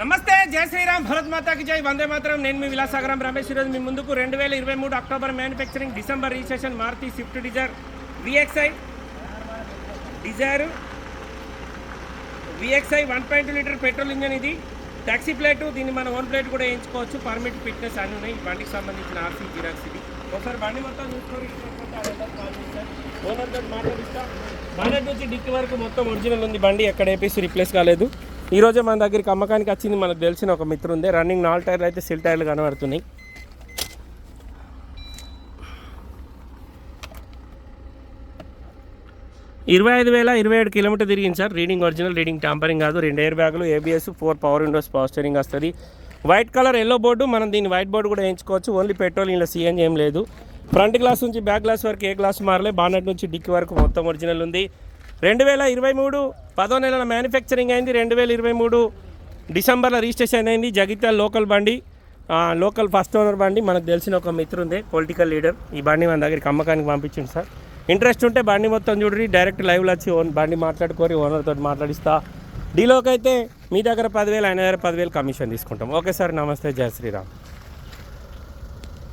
నమస్తే జయ శ్రీరామ్ భరత్ మాతాకి జై. వందే మాత్రం. నేను మీ విలాసాగరం రమేష్ ఈరోజు మీ ముందుకు రెండు వేల ఇరవై మూడు October manufacturing December registration Maruti Swift Dzire VXI. Dzire VXI one point litre petrol engine ఇది. ట్యాక్సీ ప్లేటు దీన్ని మన ఓన్ ప్లేట్ కూడా వేయించుకోవచ్చు. పర్మిట్ ఫిట్నెస్ అన్ని ఉన్నాయి. ఈ బండికి సంబంధించిన ఆర్సీ జిరాక్స్ ఇది. ఒకసారి బండి మొత్తం చూసుకొని ఓనర్తో మాట్లాడిస్తా. నుంచి డిక్కి వరకు మొత్తం ఒరిజినల్ ఉంది. బండి ఎక్కడ ఏపీసీ రిప్లేస్ కాలేదు. ఈరోజు మన దగ్గరికి అమ్మకానికి వచ్చింది మనకు తెలిసిన ఒక మిత్రు ఉంది. రన్నింగ్ నాలుగు టైర్లు అయితే సిల్ టైర్లు కనబడుతున్నాయి. ఇరవై ఐదు వేల ఇరవై ఏడు కిలోమీటర్ తిరిగింది sir. Reading original reading tampering కాదు. రెండు ఎయిర్ బ్యాగులు ABS four power windows power steering వస్తుంది. వైట్ కలర్ ఎల్లో బోర్డు మనం దీన్ని వైట్ బోర్డు కూడా వేయించుకోవచ్చు. ఓన్లీ పెట్రోల్ ఇలా సీఎన్జీ ఏం లేదు. ఫ్రంట్ గ్లాస్ నుంచి బ్యాక్ గ్లాస్ వరకు ఏ గ్లాస్ మారలే. బానెట్ నుంచి డిక్కి వరకు మొత్తం ఒరిజినల్ ఉంది. రెండు వేల ఇరవై మూడు పదో నెలల మ్యానుఫ్యాక్చరింగ్ అయింది. రెండు వేల ఇరవై మూడు డిసెంబర్లో రిజిస్ట్రేషన్ అయింది. జగిత్యాల లోకల్ బండి లోకల్ ఫస్ట్ ఓనర్ బండి. మనకు తెలిసిన ఒక మిత్రుందే పొలిటికల్ లీడర్. ఈ బండి మన దగ్గరికి అమ్మకానికి పంపించింది సార్. ఇంట్రెస్ట్ ఉంటే బండి మొత్తం చూడండి డైరెక్ట్ లైవ్లో వచ్చి ఓన్ బండి మాట్లాడుకొని ఓనర్తో మాట్లాడిస్తా. డీలోకి అయితే మీ దగ్గర పదివేలు ఆయన దగ్గర పదివేలు కమిషన్ తీసుకుంటాం. ఓకే సార్ నమస్తే జయ శ్రీరామ్.